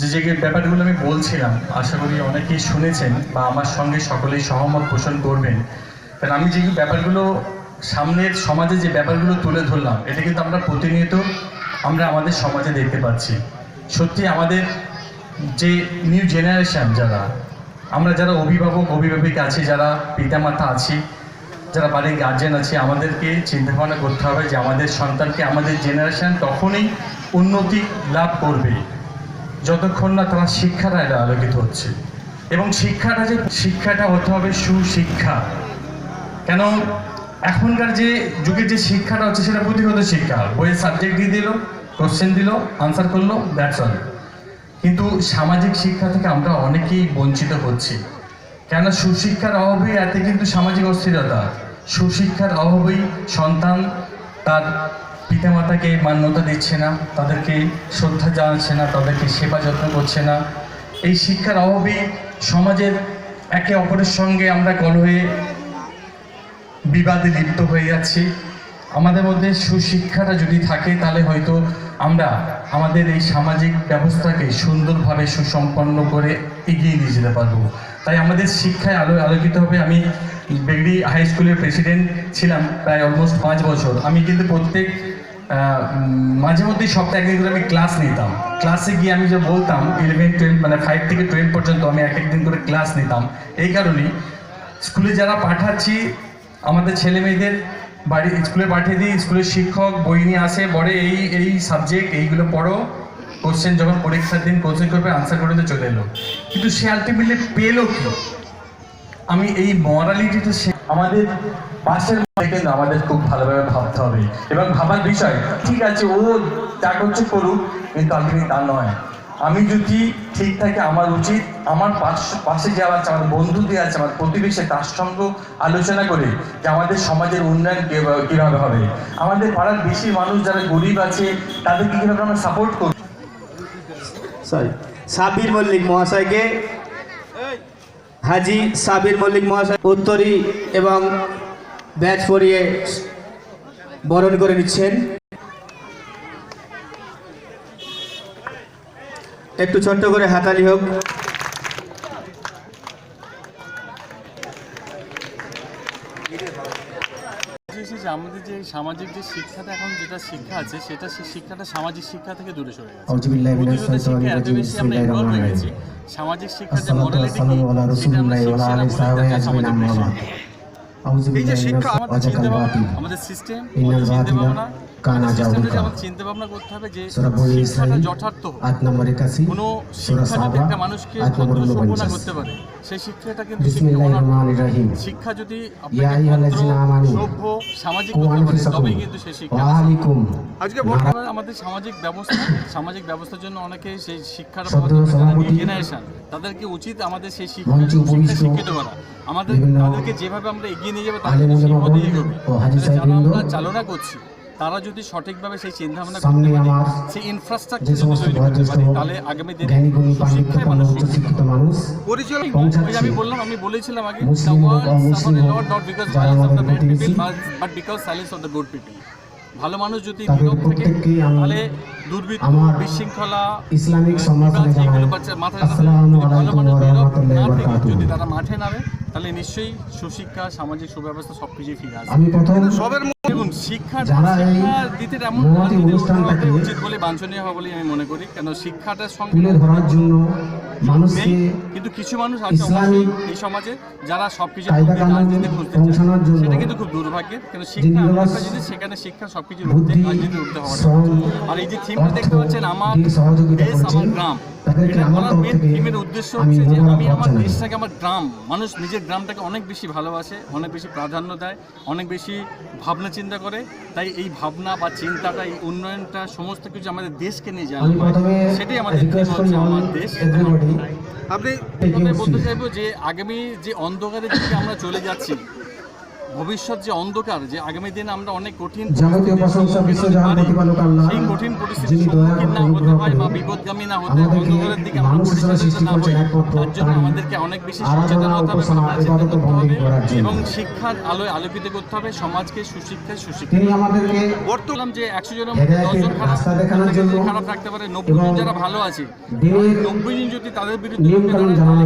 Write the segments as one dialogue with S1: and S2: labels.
S1: যে যে ব্যাপারগুলো আমি বলছিলাম, আশা করি অনেকেই শুনেছেন বা আমার সঙ্গে সকলেই সহমত পোষণ করবেন। কারণ আমি যে ব্যাপারগুলো সামনের সমাজে যে ব্যাপারগুলো তুলে ধরলাম, এটা কিন্তু আমরা প্রতিনিয়ত আমরা আমাদের সমাজে দেখতে পাচ্ছি। সত্যি আমাদের যে নিউ জেনারেশান যারা, আমরা যারা অভিভাবক, অভিভাবিকা আছি, যারা পিতামাতা আছি, যারা বাড়ির গার্জেন আছে, আমাদেরকে চিন্তাভাবনা করতে হবে যে আমাদের সন্তানকে আমাদের জেনারেশান তখনই উন্নতি লাভ করবে যতক্ষণ না তারা শিক্ষাটা আলো আলোকিত হচ্ছে। এবং শিক্ষাটা যে, শিক্ষাটা হতে হবে সুশিক্ষা। কেন? এখনকার যে যুগের যে শিক্ষাটা হচ্ছে সেটা পুঁথিগত শিক্ষা। বইয়ের সাবজেক্ট দিয়ে দিল কোশ্চেন দিল আনসার করল দ্যাটস অল কিন্তু সামাজিক শিক্ষা থেকে আমরা অনেকেই বঞ্চিত হচ্ছি। কেন? সুশিক্ষার অভাবেই এতে কিন্তু সামাজিক অস্থিরতা। সুশিক্ষার অভাবেই সন্তান তার পিতামাতাকে মান্যতা দিচ্ছে না, তাদেরকে শ্রদ্ধা জানাচ্ছে না, তাদেরকে সেবা যত্ন করছে না। এই শিক্ষার অভাবেই সমাজের একে অপরের সঙ্গে আমরা কলহে বিবাদে লিপ্ত হয়ে যাচ্ছি। আমাদের মধ্যে সুশিক্ষাটা যদি থাকে, তাহলে হয়তো আমরা আমাদের এই সামাজিক ব্যবস্থাকে সুন্দরভাবে সুসম্পন্ন করে এগিয়ে নিয়ে যেতে পারব। তাই আমাদের শিক্ষায় আলো আলোকিত হবে। আমি বেগড়ি হাই স্কুলের প্রেসিডেন্ট ছিলাম প্রায় অলমোস্ট পাঁচ বছর। আমি কিন্তু প্রত্যেক মাঝে মধ্যেই সপ্তাহে একদিন আমি ক্লাস নিতাম। ক্লাসে গিয়ে আমি যে বলতাম ইলেভেন টুয়েলভ মানে ফাইভ থেকে টুয়েলভ পর্যন্ত আমি এক একদিন করে ক্লাস নিতাম। এই কারণেই স্কুলে যারা পাঠাচ্ছি, আমাদের ছেলে মেয়েদের বাড়ি স্কুলে পাঠিয়ে দিই স্কুলের শিক্ষক, বই নিয়ে আসে, বলে এই এই সাবজেক্ট এইগুলো পড়ো। কোশ্চেন যখন পরীক্ষার দিন কোশ্চেন করবে আনসার করে তো চলে এলো। কিন্তু সে আলটিমেটলি পেল কি? আমি এই মরালিটিটা সে আমাদের পাশের কিন্তু, আমাদের খুব ভালোভাবে ভাবতে হবে। এবং ভাবার বিষয়, ঠিক আছে, ও যা করছে করুক, কিন্তু আলটিমেটলি তা নয়। আমি যদি ঠিক থাকে আমার উচিত, আমার পাশ- যে আমার আমার বন্ধু যে আছে, আমার প্রতিবেশী তার সঙ্গে আলোচনা করে যে আমাদের সমাজের উন্নয়ন কীভাবে হবে। আমাদের পাড়ার বেশি মানুষ যারা গরিব আছে, তাদেরকে কীভাবে আমরা সাপোর্ট করব?
S2: সাবির মল্লিক মহাশয়কে, হাজি সাবির মল্লিক মহাশয় উত্তরী এবং ব্যাচ পরিয়ে বরণ করে নিচ্ছেন। একটু ছোট্ট করে হাতালি হোক।
S3: যে আমাদের যে সামাজিক যে শিক্ষাটা এখন যেটা শিক্ষা আছে সেটা সেই শিক্ষাটা সামাজিক শিক্ষা থেকে দূরে সরে গেছে। আমরা ইনভলভ হয়ে সামাজিক শিক্ষার যে মডেলিটি সেটা আমরা শিখছি না সামাজিক এই যে শিক্ষা আমাদের চিন্তা ভাবনা আমাদের সিস্টেম
S4: ইন্নাল
S3: চিন্তা ভাবনা
S4: কানা
S3: আমাদের আমাদের চিন্তা ভাবনা করতে হবে যে শিক্ষাটা যথার্থ।
S4: আট নম্বর একাশি
S3: কোনো শিক্ষা যদি একটা মানুষকে করতে পারে। সেই শিক্ষাটা কিন্তু শিক্ষা যদি আপনাকে সামাজিক তবেই কিন্তু সেই শিক্ষা আজকে বর্তমানে আমাদের সামাজিক ব্যবস্থা সামাজিক ব্যবস্থার জন্য অনেকে সেই শিক্ষার জেনারেশন তাদেরকে উচিত আমাদের সেই শিক্ষা শিক্ষিত করা। আমাদের তাদেরকে যেভাবে আমরা এগিয়ে নিয়ে যাব তাদেরকে সেই পথে এগোবে।
S4: ও হাজী
S3: তাহলে যারা আমরা চালনা করছি তারা যদি সঠিকভাবে সেই
S4: চিন্তাভাবনা
S3: করতে পারে সেই ইনফ্রাস্ট্রাকচার তৈরি করতে পারে তাহলে আগামী দিনে মানুষ আমি বললাম আমি বলেছিলাম আগে but because silence of the good people ভালো মানুষ যদি নীরব থাকে তাহলে দুর্বৃত্ত বিশৃঙ্খলা
S4: ইসলামিক
S3: যেগুলো বাচ্চা- মাথায় যদি ভালো মানুষ নীরব না
S4: ওয়া
S3: যদি তারা মাঠে নামে তাহলে নিশ্চয়ই সুশিক্ষা সামাজিক সুব্যবস্থা সবকিছুই ফিরে আসবে।
S4: প্রথম
S3: দেখুন শিক্ষা শিক্ষা দিতে এমন
S4: অনুষ্ঠানটাকে
S3: উচিত বলে বাঞ্ছনীয় হবে বলে আমি মনে করি। কেন শিক্ষাটার সঙ্গে
S4: তুলে ধরার জন্য মানুষকে
S3: কিন্তু কিছু মানুষ আছে এই সমাজে যারা রাজনীতি খুঁজতে চায়। সেটা কিন্তু খুব দুর্ভাগ্যের। কেন শিক্ষা একটা জিনিস সেখানে শিক্ষা সবকিছু
S4: বুদ্ধি
S3: রাজনীতি উঠতে হবে আর এই যে থিমটা দেখতে পাচ্ছেন আমার দেশ আমার গ্রাম।
S4: তাদেরকে আমার
S3: বলার
S4: তরফ থেকে
S3: উদ্দেশ্য হচ্ছে যে আমি আমার দেশটাকে আমার গ্রাম মানুষ নিজের গ্রামটাকে অনেক বেশি ভালোবাসে অনেক বেশি প্রাধান্য দেয় অনেক বেশি ভাবনা চিন্তা করে। তাই এই ভাবনা বা চিন্তাটা এই উন্নয়নটা সমস্ত কিছু আমাদের দেশকে নিয়ে যায় সেটাই আমাদের আমার দেশ।
S4: এভরিবডি
S3: আপনি বলতে. চাইব যে আগামী যে অন্ধকারের দিকে আমরা চলে যাচ্ছি
S1: ভবিষ্যৎ যে অন্ধকার যে আগামী দিনে আমরা অনেক কঠিন সেই কঠিন পরিস্থিতির সম্মুখীন না হতে হয় বা বিপদগামী না হতে অন্ধকারের দিকে আমরা পরিচালিত না হই। তার জন্য আমাদেরকে অনেক বেশি সচেতন হতে হবে করতে। এবং শিক্ষার আলোয় আলোকিত করতে হবে সমাজকে সুশিক্ষায় সুশিক্ষা
S3: তিনি আমাদেরকে
S1: বললাম যে একশো জনের মধ্যে দশজন খারাপ থাকতে পারে নব্বই জন যারা ভালো আছে নব্বই জন যদি তাদের বিরুদ্ধে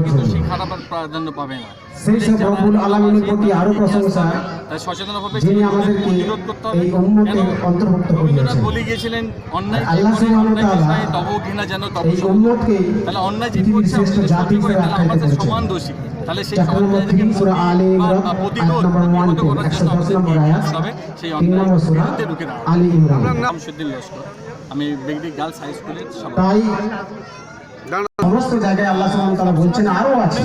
S1: কিন্তু সেই খারাপ প্রাধান্য পাবে না।
S3: সেই সব রব্বুল আলামিনের প্রতি আরও প্রশংসা
S1: তাই
S3: যিনি
S1: প্রতিরোধ করতে হবে। রবীন্দ্রনাথ বলে গিয়েছিলেন অন্যায় অন্যায় তব ঘৃণা যেন তব তাহলে অন্যায় যে করছে তাহলে আমাদের সমান দোষী? তাহলে সেই
S3: আট
S1: প্রতিরোধ প্রতিরোধ করার জন্য
S3: দশ নম্বর
S1: আমাদেরকে
S3: আয়াত
S1: করতে হবে, সেই অন্যায়
S3: নম্বর সূরা
S1: বিরুদ্ধে রুখে দাঁড়ানো। নাম সুদ্দিন লস্কর। আমি গার্লস হাই স্কুলের সভাপতি।
S3: সমস্ত জায়গায় আল্লাহ সুবহানাহু ওয়া তাআলা বলছেন আরও আছে।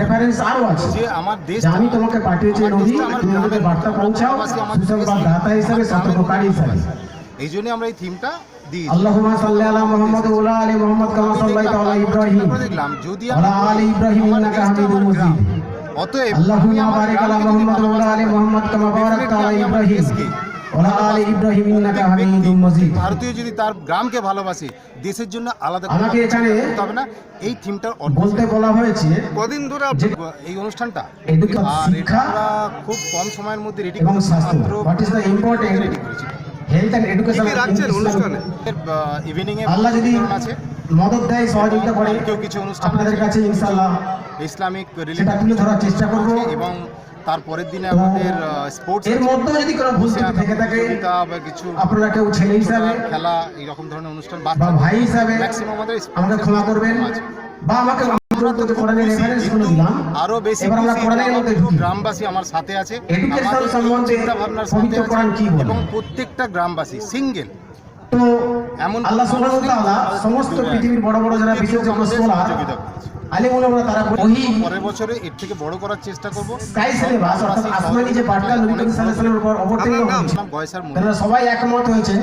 S3: রেফারেন্স আরও আছে।
S5: যে আমার দেশ
S3: আমি তোমাকে পাঠিয়েছি নবী তুমি আমাদের বার্তা পৌঁছাও সুসংবাদ দাতা হিসেবে সতর্ককারী হিসেবে।
S5: এই জন্য আমরা এই থিমটা দিই
S3: আল্লাহুম্মা সাল্লি আলা মুহাম্মদ ওয়া আলা আলি মুহাম্মদ কামা সাল্লাইতা আলা ইব্রাহিম।
S5: যদি
S3: আলা আলি ইব্রাহিম ইন্নাকা হামিদুম মাজিদ।
S5: অতএব
S3: আল্লাহুম্মা বারিক আলা মুহাম্মদ ওয়া আলা আলি মুহাম্মদ কামা বারাকতা আলা ইব্রাহিম।
S5: ভারতীয় যদি তার গ্রামকে ভালোবাসে দেশের জন্য আলাদা করে
S3: আমাকে এখানে
S5: করতে না। এই
S3: বলতে বলা হয়েছে
S5: কদিন ধরে এই অনুষ্ঠানটা। আর এটা খুব কম সময়ের মধ্যে রেডি
S3: এবং স্বাস্থ্য what is the important
S5: ready করেছি।
S3: হেলথ অ্যান্ড এডুকেশন
S5: ইভিনিং এ
S3: আল্লাহ যদি
S5: আছে।
S3: মদত দেয় সহযোগিতা করে
S5: কেউ কিছু অনুষ্ঠান
S3: আপনাদের কাছে ইনশাআল্লাহ
S5: ইসলামিক
S3: তুলে ধরার চেষ্টা করব।
S5: এবং তারপরের দিনে আমাদের স্পোর্টস
S3: এর মধ্যে যদি কোনো ভুল ত্রুটি থেকে থাকে
S5: বা কিছু
S3: আপনারা কেউ ছেলে হিসাবে
S5: খেলা এইরকম ধরনের অনুষ্ঠান
S3: বা ভাই হিসাবে
S5: ম্যাক্সিমাম আমাদের
S3: আমাকে ক্ষমা করবেন বা আমাকে
S5: আরও বেশি
S3: এবার আমরা কোরআনের মধ্যে ঢুকি।
S5: গ্রামবাসী আমার সাথে আছে। আমাদের এই
S3: সম্বন্ধে
S5: চিন্তাভাবনার সাথে আছে
S3: কোরআন কি বলে?
S5: এবং প্রত্যেকটা গ্রামবাসী সিঙ্গেল
S3: তো
S5: এমন
S3: আল্লাহ সুবহানাহু ওয়া তাআলা সমস্ত পৃথিবীর বড় বড় যারা বিশেষ বিশেষজ্ঞ স্কলার আলিমুলামা তারা ওহি
S5: পরের বছরে এর থেকে বড় করার চেষ্টা করব।
S3: তাই সিলেবাস অর্থাৎ আসমানি যে পাঠটা নবী করিম সাল্লাল্লাহু আলাইহি উপর অবতীর্ণ হয়েছে। সবাই একমত হয়েছেন।